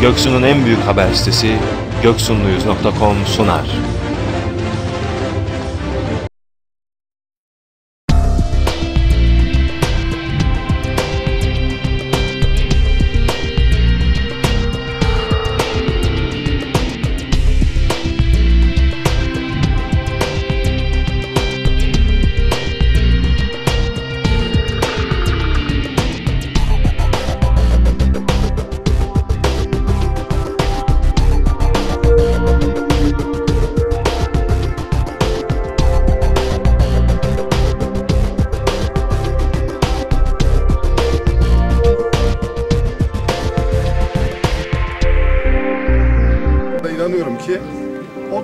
Göksu'nun en büyük haber sitesi göksunluyuz.com sunar.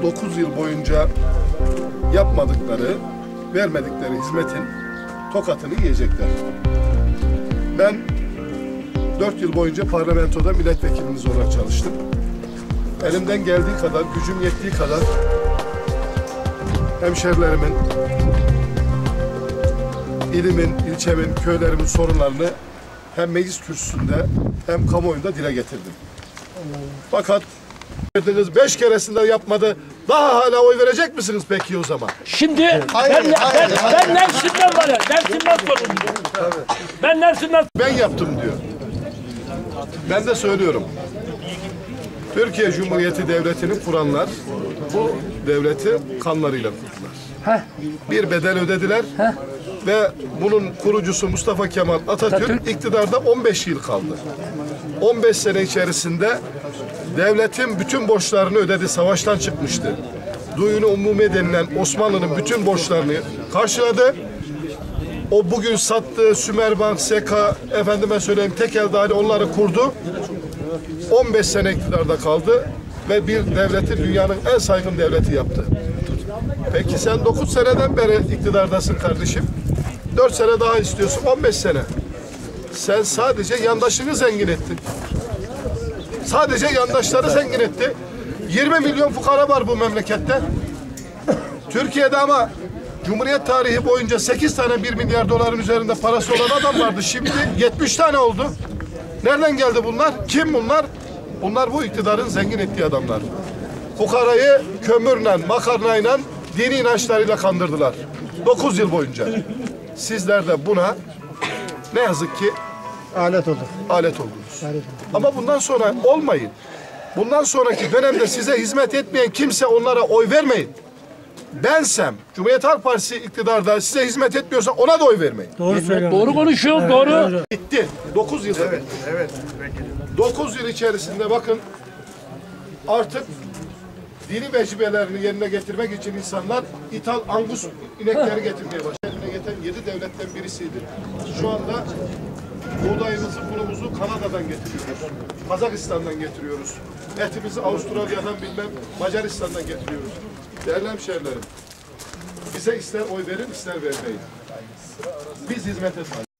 9 yıl boyunca yapmadıkları, vermedikleri hizmetin tokatını yiyecekler. Ben 4 yıl boyunca parlamentoda milletvekilimiz olarak çalıştım. Elimden geldiği kadar, gücüm yettiği kadar hemşerilerimin, ilimin, ilçemin, köylerimin sorunlarını hem meclis kürsüsünde hem kamuoyunda dile getirdim. Fakat beş keresinde yapmadı. Daha hala oy verecek misiniz peki o zaman? Şimdi ben, ben, ben Nevşin'den var ya, Nevşin'den sorumluyum. Ben Nevşin'den Ben yaptım diyor. Ben de söylüyorum. Türkiye Cumhuriyeti Devleti'ni kuranlar bu devleti kanlarıyla kurdular. Bir bedel ödediler ve bunun kurucusu Mustafa Kemal Atatürk, Atatürk. iktidarda 15 yıl kaldı. 15 sene içerisinde devletin bütün borçlarını ödedi, savaştan çıkmıştı. Duyunu umumi denilen Osmanlı'nın bütün borçlarını karşıladı. O bugün sattığı Sümerbank, Seka, efendime söyleyeyim tekel dahil onları kurdu. 15 sene iktidarda kaldı ve bir devleti dünyanın en saygın devleti yaptı. Peki sen 9 seneden beri iktidardasın kardeşim. 4 sene daha istiyorsun, 15 sene. Sen sadece yandaşını zengin ettin. Sadece yandaşları zengin etti. 20 milyon fukara var bu memlekette. Türkiye'de ama Cumhuriyet tarihi boyunca 8 tane 1 milyar doların üzerinde parası olan adam vardı. Şimdi 70 tane oldu. Nereden geldi bunlar? Kim bunlar? Bunlar bu iktidarın zengin ettiği adamlar. Fukarayı kömürle, makarnayla, dini inançlarıyla kandırdılar. 9 yıl boyunca. Sizler de buna ne yazık ki alet olduk. alet oldunuz. Ama bundan sonra olmayın. Bundan sonraki dönemde size hizmet etmeyen kimse onlara oy vermeyin. Bensem, Cumhuriyet Halk Partisi iktidarda size hizmet etmiyorsa ona da oy vermeyin. Doğru söylüyorsun. doğru konuşuyor, doğru. Bitti. 9 yıl. Evet, evet. 9 yıl içerisinde bakın artık dini vecibelerini yerine getirmek için insanlar ithal angus inekleri getirmeye başladı. Yerine getiren 7 devletten birisiydi. Şu anda buğdayımızı, unumuzu Kanada'dan getiriyoruz. Kazakistan'dan getiriyoruz. Etimizi Avustralya'dan bilmem Macaristan'dan getiriyoruz. Değerli hemşehrilerim, bize ister oy verin ister vermeyin. Biz hizmet etmeyiz.